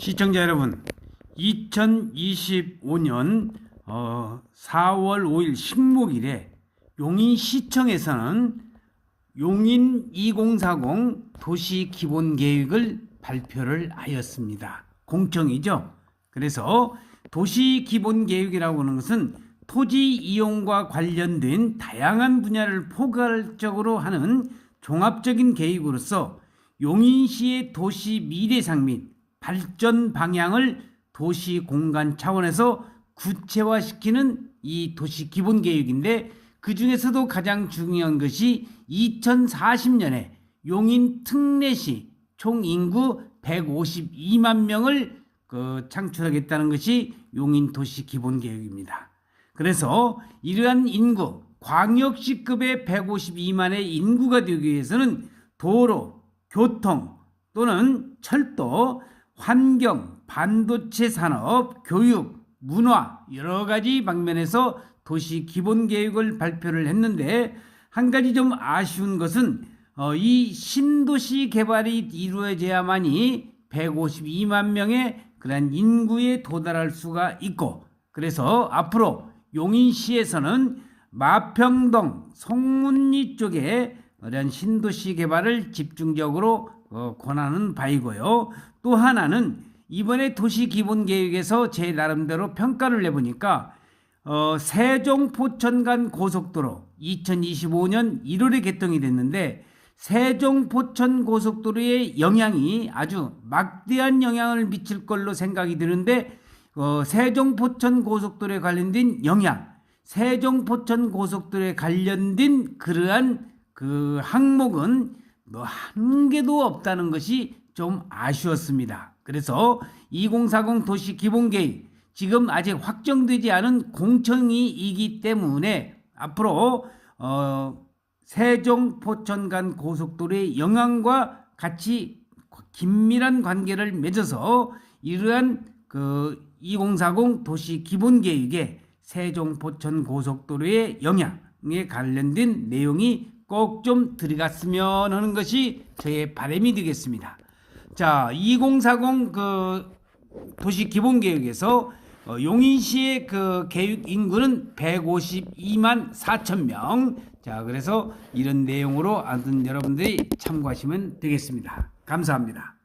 시청자 여러분, 2025년 어, 4월 5일 식목일에 용인시청에서는 용인 2040 도시 기본 계획을 발표를 하였습니다. 공청이죠. 그래서 도시 기본 계획이라고 하는 것은 토지 이용과 관련된 다양한 분야를 포괄적으로 하는 종합적인 계획으로서 용인시의 도시 미래상 및 발전 방향을 도시 공간 차원에서 구체화시키는 이 도시 기본 계획인데 그 중에서도 가장 중요한 것이 2040년에 용인 특례시 총 인구 152만 명을 그 창출하겠다는 것이 용인 도시 기본 계획입니다. 그래서 이러한 인구 광역시급의 152만의 인구가 되기 위해서는 도로, 교통 또는 철도, 환경, 반도체 산업, 교육, 문화 여러 가지 방면에서 도시 기본 계획을 발표를 했는데 한 가지 좀 아쉬운 것은 어, 이 신도시 개발이 이루어져야만이 152만 명의 그러한 인구에 도달할 수가 있고 그래서 앞으로 용인시에서는 마평동, 송문리 쪽에 이런 신도시 개발을 집중적으로 어, 권하는 바이고요. 또 하나는 이번에 도시 기본 계획에서 제 나름대로 평가를 내보니까 어, 세종 포천 간 고속도로 2025년 1월에 개통이 됐는데 세종 포천 고속도로의 영향이 아주 막대한 영향을 미칠 걸로 생각이 드는데 어, 세종 포천 고속도로에 관련된 영향, 세종 포천 고속도로에 관련된 그러한 그 항목은 뭐 한 개도 없다는 것이 좀 아쉬웠습니다. 그래서 2040 도시 기본 계획 지금 아직 확정되지 않은 공청이이기 때문에 앞으로 어, 세종 포천 간 고속도로의 영향과 같이 긴밀한 관계를 맺어서 이러한 그 2040 도시 기본 계획에 세종 포천 고속도로의 영향에 관련된 내용이 꼭 좀 들어갔으면 하는 것이 저의 바람이 되겠습니다. 자, 2040 그 도시 기본 계획에서 어, 용인시의 그 계획 인구는 152만 4천 명. 자, 그래서 이런 내용으로 아무튼 여러분들이 참고하시면 되겠습니다. 감사합니다.